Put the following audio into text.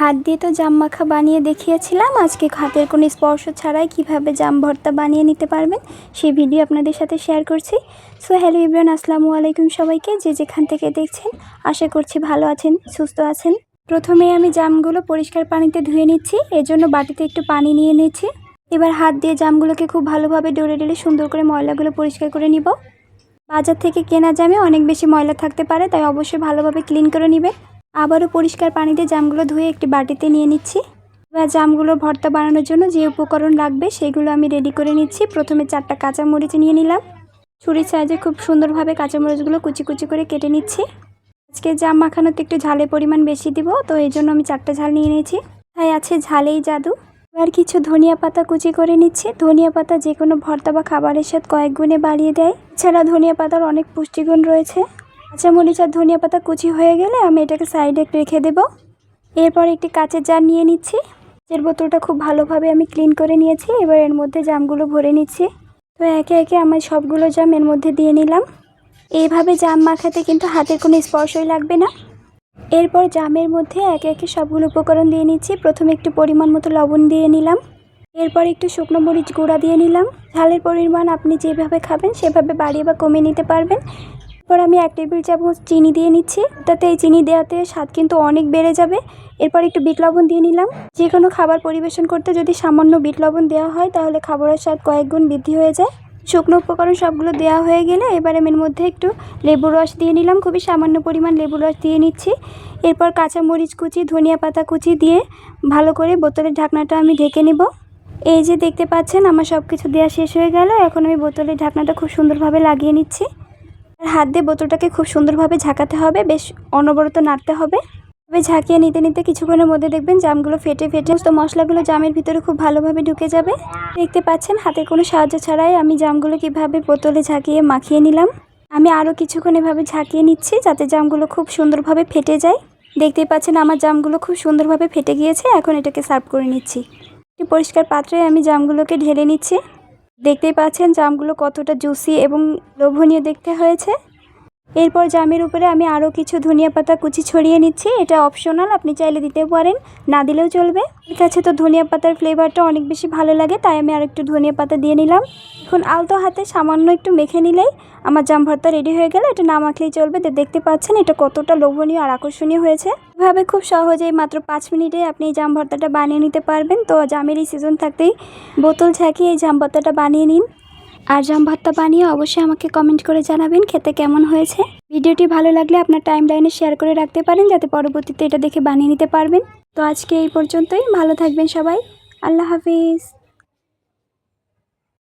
হাত দিয়ে তো জাম মাখা বানিয়ে দেখিয়েছিলাম। আজকে হাতের কোনো স্পর্শ ছাড়াই কীভাবে জাম ভর্তা বানিয়ে নিতে পারবেন সেই ভিডিও আপনাদের সাথে শেয়ার করছি। সো, হ্যালো ইব্রান, আসসালামু আলাইকুম সবাইকে। যে যেখান থেকে দেখছেন, আশা করছি ভালো আছেন, সুস্থ আছেন। প্রথমে আমি জামগুলো পরিষ্কার পানিতে ধুয়ে নিচ্ছি এর জন্য বাটিতে একটু পানি নিয়ে নিচ্ছি। এবার হাত দিয়ে জামগুলোকে খুব ভালোভাবে ডলে ডলে সুন্দর করে ময়লাগুলো পরিষ্কার করে নিব। বাজার থেকে কেনা জামে অনেক বেশি ময়লা থাকতে পারে, তাই অবশ্যই ভালোভাবে ক্লিন করে নেবেন। আবারও পরিষ্কার পানিতে জামগুলো ধুয়ে একটি বাটিতে নিয়ে নিচ্ছি। এবার জামগুলো ভর্তা বানানোর জন্য যে উপকরণ লাগবে সেগুলো আমি রেডি করে নিচ্ছি। প্রথমে চারটা কাঁচামরিচ নিয়ে নিলাম। ছুরির সাইজে খুব সুন্দরভাবে কাঁচামরিচগুলো কুচি কুচি করে কেটে নিচ্ছি। আজকে জাম মাখানোতে একটু ঝালের পরিমাণ বেশি দিব, তো এই জন্য আমি চারটা ঝাল নিয়ে নিয়েছি। তাই আছে ঝালেই জাদু। এবার কিছু ধনিয়া পাতা কুচি করে নিচ্ছি। ধনিয়া পাতা যে কোনো ভর্তা বা খাবারের সাথে কয়েক গুণে বাড়িয়ে দেয়। এছাড়া ধনিয়া পাতার অনেক পুষ্টিগুণ রয়েছে। কাঁচামরিচ আর ধনিয়া পাতা কুচি হয়ে গেলে আমি এটাকে সাইডে রেখে দেব। এরপর একটি কাঁচের জার নিয়ে নিচ্ছি। এর বোতলটা খুব ভালোভাবে আমি ক্লিন করে নিয়েছি। এবার এর মধ্যে জামগুলো ভরে নিচ্ছি। তো একে একে আমার সবগুলো জাম এর মধ্যে দিয়ে নিলাম। এইভাবে জাম মাখাতে কিন্তু হাতের কোনো স্পর্শই লাগবে না। এরপর জামের মধ্যে একে একে সবগুলো উপকরণ দিয়ে নিচ্ছি। প্রথমে একটু পরিমাণ মতো লবণ দিয়ে নিলাম। এরপর একটু শুকনো মরিচ গুঁড়া দিয়ে নিলাম। ঝালের পরিমাণ আপনি যেভাবে খাবেন সেভাবে বাড়িয়ে বা কমিয়ে নিতে পারবেন। এরপর আমি এক টেবিল চামচ চিনি দিয়ে নিচ্ছি। তাতে এই চিনি দেওয়াতে স্বাদ কিন্তু অনেক বেড়ে যাবে। এরপর একটু বিট লবণ দিয়ে নিলাম। যে কোনো খাবার পরিবেশন করতে যদি সামান্য বিট লবণ দেওয়া হয়, তাহলে খাবারের স্বাদ কয়েক গুণ বৃদ্ধি হয়ে যায়। শুকনো উপকরণ সবগুলো দেওয়া হয়ে গেলে এবার আমি এর মধ্যে একটু লেবুর রস দিয়ে নিলাম। খুবই সামান্য পরিমাণ লেবুর রস দিয়ে নিচ্ছি। এরপর কাঁচা মরিচ কুচি, ধনিয়া পাতা কুচি দিয়ে ভালো করে বোতলের ঢাকনাটা আমি ঢেকে নেব। এই যে দেখতে পাচ্ছেন, আমার সব কিছু দেওয়া শেষ হয়ে গেল। এখন আমি বোতলের ঢাকনাটা খুব সুন্দরভাবে লাগিয়ে নিচ্ছি। হাত দিয়ে বোতলটাকে খুব সুন্দরভাবে ঝাঁকাতে হবে, বেশ অনবরত নাড়তে হবে। তবে ঝাঁকিয়ে নিতে নিতে কিছুক্ষণের মধ্যে দেখবেন জামগুলো ফেটে ফেটে সমস্ত মশলাগুলো জামের ভিতরে খুব ভালোভাবে ঢুকে যাবে। দেখতে পাচ্ছেন হাতে কোনো সাহায্য ছাড়াই আমি জামগুলো কীভাবে বোতলে ঝাঁকিয়ে মাখিয়ে নিলাম। আমি আরও কিছুক্ষণ এভাবে ঝাঁকিয়ে নিচ্ছি যাতে জামগুলো খুব সুন্দরভাবে ফেটে যায়। দেখতেই পাচ্ছেন, আমার জামগুলো খুব সুন্দরভাবে ফেটে গিয়েছে, এখন এটাকে সার্ভ করে নিচ্ছি। একটি পরিষ্কার পাত্রে আমি জামগুলোকে ঢেলে নিচ্ছি। দেখতেই পাচ্ছেন জামগুলো কতটা জুসি এবং লোভনীয় দেখতে হয়েছে। এরপর জামের উপরে আমি আরও কিছু ধনিয়া পাতা কুচি ছড়িয়ে নিচ্ছি। এটা অপশনাল আপনি চাইলে দিতেও পারেন, না দিলেও চলবে। ঠিক আছে তো ধনিয়া পাতার ফ্লেভারটা অনেক বেশি ভালো লাগে, তাই আমি আর একটু ধনিয়া পাতা দিয়ে নিলাম। এখন আলতো হাতে সামান্য একটু মেখে নিলেই আমার জাম ভর্তা রেডি হয়ে গেল। এটা না মাখলেই চলবে। দেখতে পাচ্ছেন এটা কতটা লোভনীয় আর আকর্ষণীয় হয়েছে। এভাবে খুব সহজেই মাত্র পাঁচ মিনিটে আপনি এই জাম ভর্তাটা বানিয়ে নিতে পারবেন। তো জামের এই সিজন থাকতেই বোতল ঝাঁকিয়ে এই জাম ভর্তাটা বানিয়ে নিন। আর জাম ভর্তা বানিয়ে অবশ্যই আমাকে কমেন্ট করে জানাবেন খেতে কেমন হয়েছে। ভিডিওটি ভালো লাগলে আপনার টাইম লাইনে শেয়ার করে রাখতে পারেন, যাতে পরবর্তীতে এটা দেখে বানিয়ে নিতে পারবেন। তো আজকে এই পর্যন্তই, ভালো থাকবেন সবাই। আল্লাহ হাফিজ।